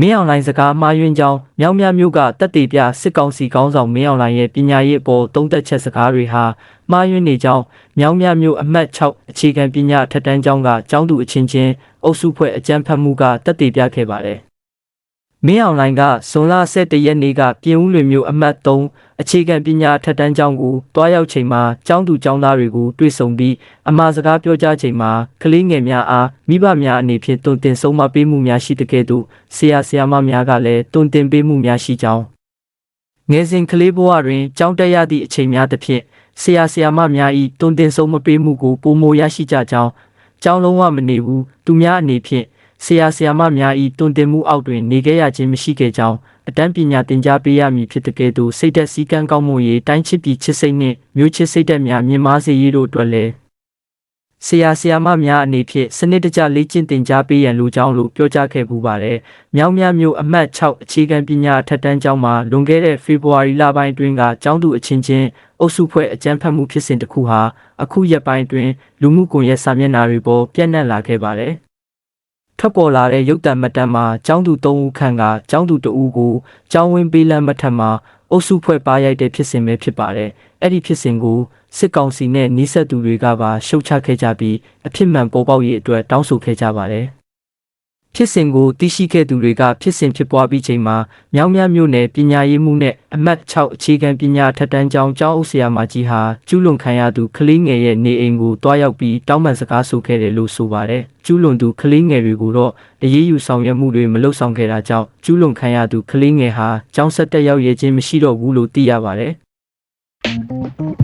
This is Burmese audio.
မင်းအောင်လိုင်းစကားမှားယွင်းကြောင်းမြောင်မြမျိုးကတက်တေပြစစ်ကောင်စီကောင်းဆောင်မင်းအောင်လိုင်းရဲ့ပညာရေးအပေါ်သုံးသက်ချက်စကားတွေဟာမှားယွင်းနေကြောင်းမြောင်မြမျိုးအမှတ်6အခြေခံပညာထက်တန်းကျောင်းကကျောင်းသူအချင်းချင်းအုပ်စုဖွဲ့အကြမ်းဖက်မှုကတက်တေပြခဲ့ပါတယ်။ မင်းအောင်လိုင်းကဇွန်လ17ရက်နေ့ကပြင်ဦးလွင်မျိုးအမှတ်3အခြေခံပညာထက်တန်းကျောင်းကိုတွားရောက်ချိန်မှာကျောင်းသူကျောင်းသားတွေကိုတွေ့ဆုံပြီးအမှားစကားပြောကြားချိန်မှာကလေးငယ်များအားမိဘများအနေဖြင့်တုံတင်ဆုံးမပေးမှုများရှိတဲ့ကဲ့သို့ဆရာဆရာမများကလည်းတုံတင်ပေးမှုများရှိကြောင်းငယ်စဉ်ကလေးဘဝတွင်ကျောင်းတက်ရသည့်အချိန်များသဖြင့်ဆရာဆရာမများ၏တုံတင်ဆုံးမပေးမှုကိုပုံမိုရရှိကြကြောင်းကျောင်းလုံးဝမနေဘူးသူများအနေဖြင့် ဆရာဆရာမများ၏တွင်တင်မှုအောက်တွင်နေခဲ့ရခြင်းမရှိခဲ့ကြောင်းအတန်းပညာသင်ကြားပေးရမည်ဖြစ်တဲ့ကဲ့သို့စိတ်သက်စည်းကမ်းကောင်းမှုရေးတိုင်းချစ်ပြီးချစ်စိတ်နှင့်မျိုးချစ်စိတ်သက်များမြင်မာစေရေးတို့အတွက်လည်းဆရာဆရာမများအနေဖြင့်စနစ်တကျလေ့ကျင့်သင်ကြားပေးရန်လိုကြောင်းလို့ပြောကြားခဲ့ပူပါတယ်။မြောင်းမြမျိုးအမှတ်6အခြေခံပညာအထက်တန်းကျောင်းမှာလွန်ခဲ့တဲ့ဖေဖော်ဝါရီလပိုင်းအတွင်းကကျောင်းသူအချင်းချင်းအုပ်စုဖွဲ့အကြမ်းဖက်မှုဖြစ်စဉ်တစ်ခုဟာအခုရက်ပိုင်းအတွင်းလူမှုကွန်ရက်စာမျက်နှာတွေပေါ်ပြန့်နှံ့လာခဲ့ပါတယ်။ ထွက်ပေါ်လာတဲ့ရုပ်တံမတန်မှာကျောင်းသူ၃ဦးခန့်ကကျောင်းသူတဦးကိုကျောင်းဝင်းပေးလမ်းမထက်မှာအုပ်စုဖွဲ့ပါရိုက်တဲ့ဖြစ်စဉ်ပဲဖြစ်ပါတယ်။အဲ့ဒီဖြစ်စဉ်ကိုစစ်ကောင်စီနဲ့နှိစက်သူတွေကပါရှုတ်ချခဲ့ကြပြီးအဖြစ်မှန်ပေါ်ပေါက်ရေးအတွက်တောင်းဆိုခဲ့ကြပါတယ်။ ဖြစ်စဉ်ကိုသိရှိခဲ့သူတွေကဖြစ်စဉ်ဖြစ်ပွားပြီးချိန်မှာမြောင်းမြမြို့နယ်ပညာရေးမှုနဲ့အမှတ်6အခြေခံပညာထက်တန်းကျောင်းကျောင်းအုပ်ဆရာမကြီးဟာကျူးလွန်ခံရသူကလေးငယ်ရဲ့နေအိမ်ကိုတွားရောက်ပြီးတောင်းပန်စကားဆိုခဲ့တယ်လို့ဆိုပါတယ်။ကျူးလွန်သူကလေးငယ်တွေကိုတော့အရေးယူဆောင်ရွက်မှုတွေမလုပ်ဆောင်ခဲ့တာကြောင့်ကျူးလွန်ခံရသူကလေးငယ်ဟာကျောင်းဆက်တက်ရောက်ရခြင်းမရှိတော့ဘူးလို့သိရပါတယ်။